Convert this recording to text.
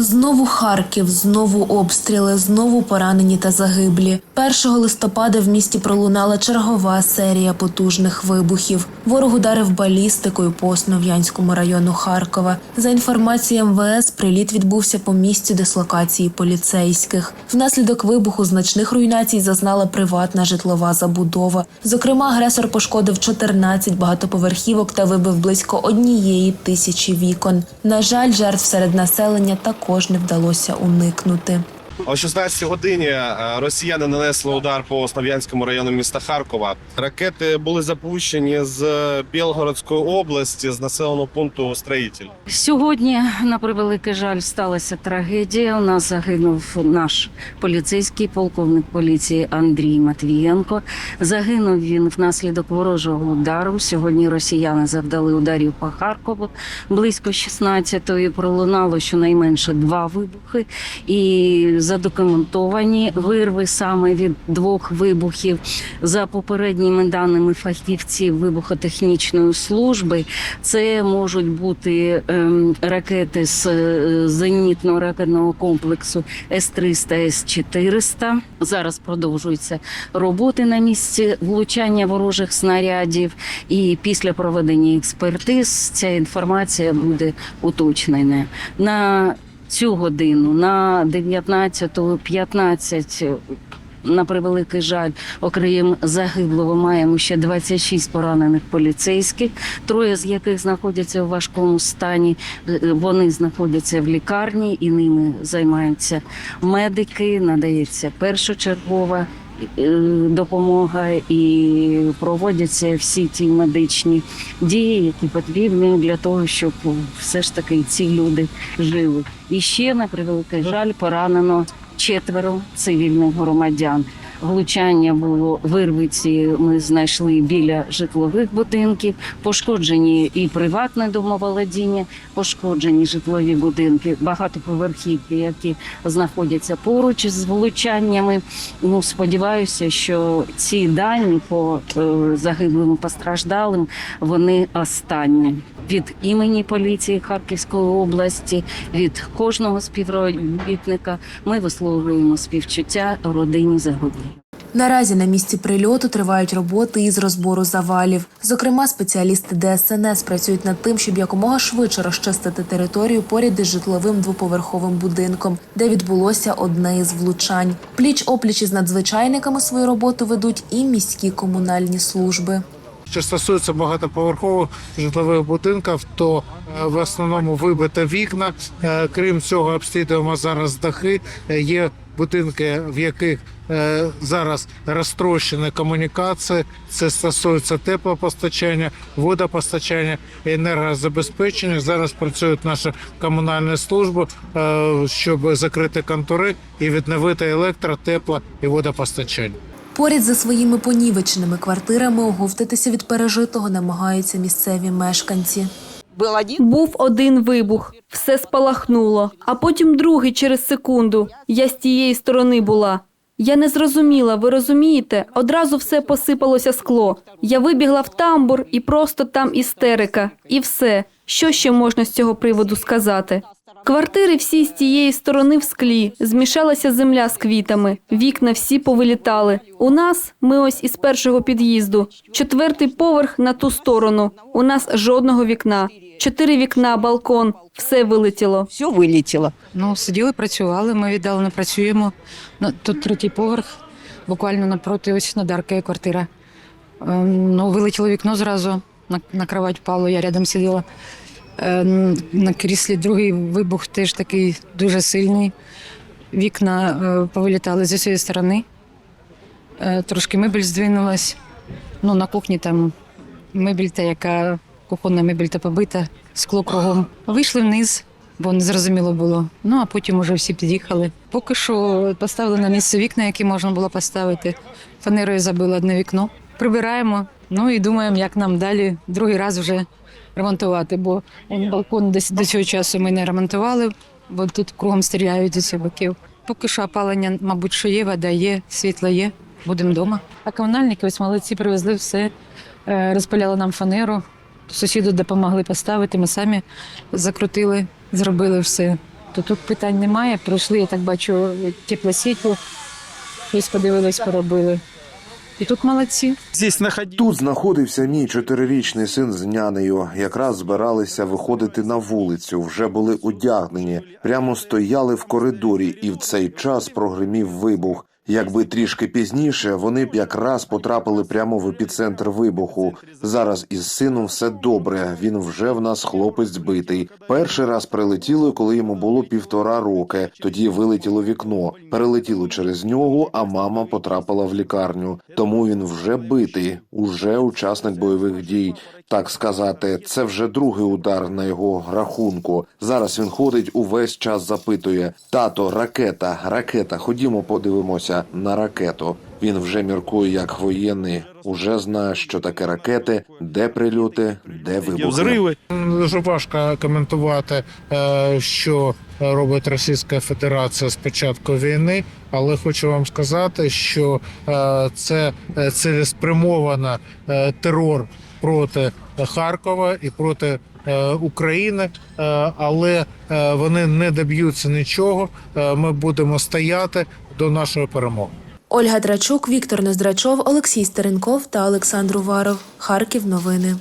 Знову Харків, знову обстріли, знову поранені та загиблі. 1 листопада в місті пролунала чергова серія потужних вибухів. Ворог ударив балістикою по Основ'янському району Харкова. За інформацією МВС, приліт відбувся по місцю дислокації поліцейських. Внаслідок вибуху значних руйнацій зазнала приватна житлова забудова. Зокрема, агресор пошкодив 14 багатоповерхівок та вибив близько однієї тисячі вікон. На жаль, жертв серед населення також не вдалося уникнути. О 16 годині е, росіяни нанесли удар по Основ'янському району міста Харкова. Ракети були запущені з Білгородської області з населеного пункту Строїтель. Сьогодні, на превеликий жаль, сталася трагедія. У нас загинув наш поліцейський полковник поліції Андрій Матвієнко. Загинув він внаслідок ворожого удару. Сьогодні росіяни завдали ударів по Харкову близько 16-ї. Пролунало щонайменше два вибухи і задокументовані вирви саме від двох вибухів. За попередніми даними фахівців вибухотехнічної служби, це можуть бути ем, ракети з е, зенітно-ракетного комплексу С-300, С-400. Зараз продовжуються роботи на місці влучання ворожих снарядів. І після проведення експертиз ця інформація буде уточнена. На цю годину на 19.15 на превеликий жаль, окрім загиблого, маємо ще 26 поранених поліцейських, троє з яких знаходяться в важкому стані. Е, Вони знаходяться в лікарні і ними займаються медики. Надається першочергова допомога і проводяться всі ті медичні дії, які потрібні для того, щоб все ж таки ці люди жили. І ще на превеликий жаль поранено четверо цивільних громадян. Влучання було вирвиці. Ми знайшли біля житлових будинків, пошкоджені і приватне домоволодіння, пошкоджені житлові будинки, багатоповерхівки, які знаходяться поруч з влучаннями. Ну сподіваюся, що ці дані по е, загиблим постраждалим вони останні. Від імені поліції Харківської області, від кожного співробітника ми висловлюємо співчуття родині загиблих. Наразі на місці прильоту тривають роботи із розбору завалів. Зокрема, спеціалісти ДСНС працюють над тим, щоб якомога швидше розчистити територію поряд із житловим двоповерховим будинком, де відбулося одне із влучань. Пліч опліч із надзвичайниками свою роботу ведуть і міські комунальні служби. Що стосується багатоповерхових житлових будинків, то е, в основному вибито вікна. Е, Крім цього, обслідуємо зараз дахи. Е, Є будинки, в яких зараз розтрощені комунікації. Це стосується теплопостачання, водопостачання, енергозабезпечення. Зараз працюють наші комунальні служби, щоб закрити контури і відновити електро, тепло і водопостачання. Поряд за своїми понівеченими квартирами оговтатися від пережитого намагаються місцеві мешканці. Був один вибух, все спалахнуло, а потім другий через секунду. Я з тієї сторони була. Я не зрозуміла, ви розумієте? Одразу все посипалося скло. Я вибігла в тамбур і просто там істерика. І все. Що ще можна з цього приводу сказати? Квартири всі з тієї сторони в склі, змішалася земля з квітами, вікна всі повилітали. У нас ми ось із першого під'їзду. Четвертий поверх на ту сторону. У нас жодного вікна. Чотири вікна, балкон, все вилетіло. Все вылетело. Ну, сиділи, працювали, ми віддалено працюємо. Ну, Тут третій поверх, буквально напроти ось надарка є квартира. Ем, Ну, вилетіло вікно зразу, на, на кровать впало, я рядом сиділа. Ем, На кріслі другий вибух теж такий дуже сильний. Вікна е, повилітали з усієї сторони. Е, Трошки мебель здвинулась. Ну, на кухні там мебель та яка кухонна мебель та побита, скло кругом. Вийшли вниз, бо не зрозуміло було. Ну а потім уже всі під'їхали. Поки що поставили на місце вікна, які можна було поставити. Фанерою забили одне вікно. Прибираємо. Ну і думаємо, як нам далі другий раз вже ремонтувати. Бо он, балкон десь до цього часу ми не ремонтували, бо тут кругом стріляють з усіх боків. Поки що опалення, мабуть, що є, вода є, світло є. Будемо вдома. А комунальники ось молодці привезли все, е, розпиляли нам фанеру. Сусіду допомогли поставити, ми самі закрутили, зробили все. то тут питань немає. Пройшли, я так бачу, теплосіть, щось подивились, поробили. І тут молодці. Здесь находить. Тут знаходився мій чотирирічний син з нянею. Якраз збиралися виходити на вулицю. Вже були одягнені, прямо стояли в коридорі, і в цей час прогримів вибух. Якби трішки пізніше, вони б якраз потрапили прямо в епіцентр вибуху. Зараз із сином все добре. Він вже в нас хлопець збитий. Перший раз прилетіло, коли йому було півтора роки. Тоді вилетіло вікно, перелетіло через нього, а мама потрапила в лікарню. Тому він вже битий, уже учасник бойових дій. Так сказати, це вже другий удар на його рахунку. Зараз він ходить увесь час запитує: тато, ракета, ракета. Ходімо, подивимося на ракету. Він вже міркує як воєнний, уже знає, що таке ракети, де прильоти, де Где вибухи. Дуже важко коментувати, е, що робить Російська Федерація з початку війни, але хочу вам сказати, що е, це е, цілеспрямована терор проти Харкова і проти е, України, е, але е, вони не доб'ються нічого. Ми будемо стояти до нашої перемоги. Ольга Драчук, Віктор Нездрачов, Олексій Стеренков та Олександр Уваров. Харків. Новини.